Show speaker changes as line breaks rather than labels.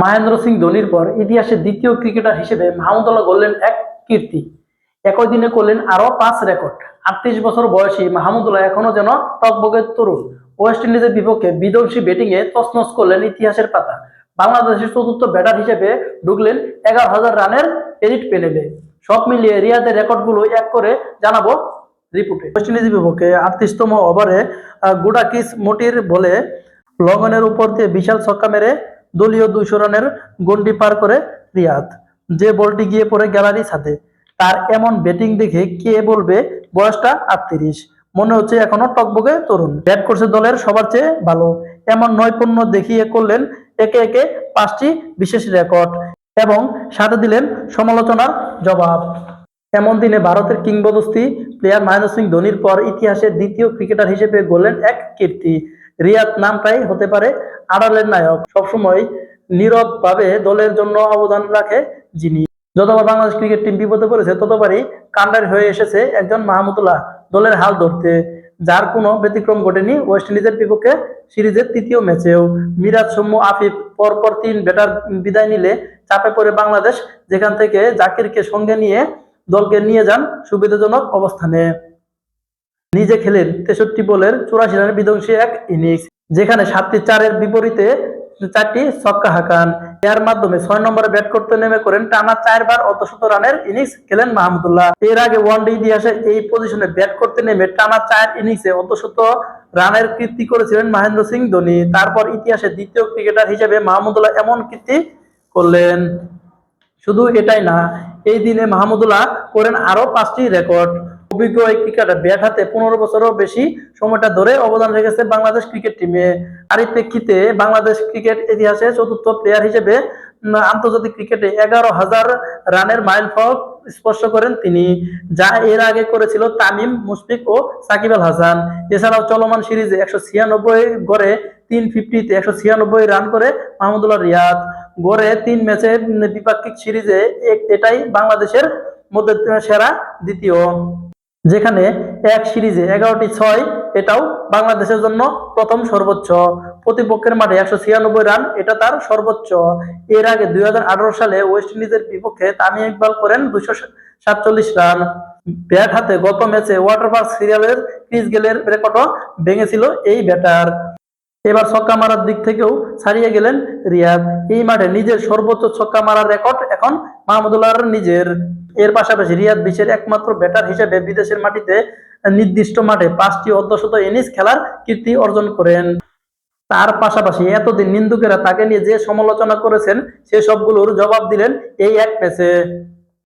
মহেন্দ্র সিং ধোনির পর ইতিহাসের দ্বিতীয় ক্রিকেটার হিসেবে মাহমুদুল্লাহ গড়লেন এক কীর্তি। একই দিনে করলেন আরও পাঁচ রেকর্ড। আটত্রিশ বছর বয়সী মাহমুদুল্লাহ এখনও যেন টকবগের তরুণ। ওয়েস্ট ইন্ডিজের বিপক্ষে বিধ্বংসী ব্যাটিংয়ে তছনছ করলেন ইতিহাসের পাতা। বাংলাদেশের চতুর্থ ব্যাটার হিসেবে ঢুকলেন এগারো হাজার রানের এডিট পেনেলে সব মিলিয়ে রিয়াদের রেকর্ডগুলো এক করে জানাব রিপোর্টে। ওয়েস্ট ইন্ডিজের বিপক্ষে আটত্রিশতম ওভারে গুডাকিস মোটির বলে লগনের উপর দিয়ে বিশাল ছক্কা মেরে দলীয় দুইশো রানের গন্ডি পার করে রিয়াদ। যে বলটি গিয়ে পড়ে গ্যালারি সাথে তার এমন ব্যাটিং দেখে কে বলবে বয়সটা আটত্রিশ? মনে হচ্ছে এখনও টকবগে তরুণ। ব্যাট করছে দলের সবার চেয়ে ভালো। এমন নৈপুণ্য দেখিয়ে করলেন একে একে পাঁচটি বিশেষ রেকর্ড এবং সাথে দিলেন সমালোচনার জবাব। এমন দিনে ভারতের কিংবদস্তি প্লেয়ার মহেন্দ্র সিং ধোনির পর ইতিহাসের দ্বিতীয় ক্রিকেটার হিসেবে গড়লেন এক কীর্তি। রিয়াদ নামটাই হতে পারে আড়ালের নায়ক সবসময় নীরব ভাবে দলের জন্য অবদান রাখে যিনি। যতবার বাংলাদেশ ক্রিকেট টিম বিপদে পড়েছে, ততবারই কান্ডার হয়ে এসেছে একজন মাহমুদুল্লাহ দলের হাল ধরতে, যার কোনো ব্যতিক্রম ঘটেনি ওয়েস্ট ইন্ডিজের বিপক্ষে সিরিজের তৃতীয় ম্যাচেও। মিরাজ সম্মু আফিফ পরপর তিন ব্যাটার বিদায় নিলে চাপে পড়ে বাংলাদেশ, যেখান থেকে জাকিরকে সঙ্গে নিয়ে দলকে নিয়ে যান সুবিধাজনক অবস্থানে। নিজে খেলেন তেষট্টি বলের চুরাশি রানের বিধ্বংসী এক ইনিংস যেখানে সাতটি চারের বিপরীতে চারটি ছক্কা হাঁকান। এর মাধ্যমে ছয় নম্বরে ব্যাট করতে নেমে করেন টানা চারবার অর্ধশত রানের ইনিংস খেলেন মাহমুদুল্লাহ এর আগে ওয়ানডে ইতিহাসে এই পজিশনে ব্যাট করতে নেমে টানা চার ইনিংসে অর্ধশত রানের কীর্তি করেছিলেন মহেন্দ্র সিং ধোনি। তারপর ইতিহাসে দ্বিতীয় ক্রিকেটার হিসেবে মাহমুদুল্লাহ এমন কীর্তি করলেন। শুধু এটাই না, এই দিনে মাহমুদুল্লাহ করেন আরও পাঁচটি রেকর্ড। অভিজ্ঞ এই ক্রিকেটার। ব্যাট হাতে পনেরো বছরও বেশি সময়টা ধরে অবদান রেখেছে বাংলাদেশ ক্রিকেট টিমে। আর এই প্রেক্ষিতে বাংলাদেশ ক্রিকেট ইতিহাসে চতুর্থ প্লেয়ার হিসেবে আন্তর্জাতিক ক্রিকেটে এগারো হাজার রানের মাইল ফলক স্পর্শ করেন তিনি, যা এর আগে করেছিল তামিম, মুশফিক ও সাকিব আল হাসান। এছাড়াও চলমান সিরিজে একশো ছিয়ানব্বই গড়ে, তিন ফিফটিতে একশো ছিয়ানব্বই রান করে মাহমুদুল্লাহ রিয়াদ। গড়ে তিন ম্যাচে দ্বিপাক্ষিক সিরিজে এটাই বাংলাদেশের মধ্যে, সেরা দ্বিতীয়। যেখানে এক সিরিজে এগারোটি ছয়, এটাও বাংলাদেশের জন্য প্রথম সর্বোচ্চ। প্রতিপক্ষের মাঠে একশো ছিয়ানব্বই রান, এটা তার সর্বোচ্চ। এর আগে দু হাজার আঠারো সালে ওয়েস্ট ইন্ডিজের বিপক্ষে তামিম ইকবাল করেন দুশো সাতচল্লিশ রান। ব্যাট হাতে গত ম্যাচে ওয়াটার পার্ক সিরিয়ালের ক্রিস গেলের রেকর্ডও ভেঙেছিল এই ব্যাটার। এবার ছক্কা মারার দিক থেকেও ছাড়িয়ে গেলেন রিয়াদ। এই মাঠে নিজের সর্বোচ্চ ছক্কা মারার রেকর্ড এখন মাহমুদুল্লাহর নিজের। এর পাশাপাশি রিয়াদ বিশ্বের একমাত্র ব্যাটার হিসেবে বিদেশের মাটিতে নির্দিষ্ট মাঠে পাঁচটি অর্ধশত ইনিংস খেলার কীর্তি অর্জন করেন। তার পাশাপাশি এতদিন নিন্দুকেরা তাকে নিয়ে যে সমালোচনা করেছেন, সে সবগুলোর জবাব দিলেন এই এক ম্যাচে।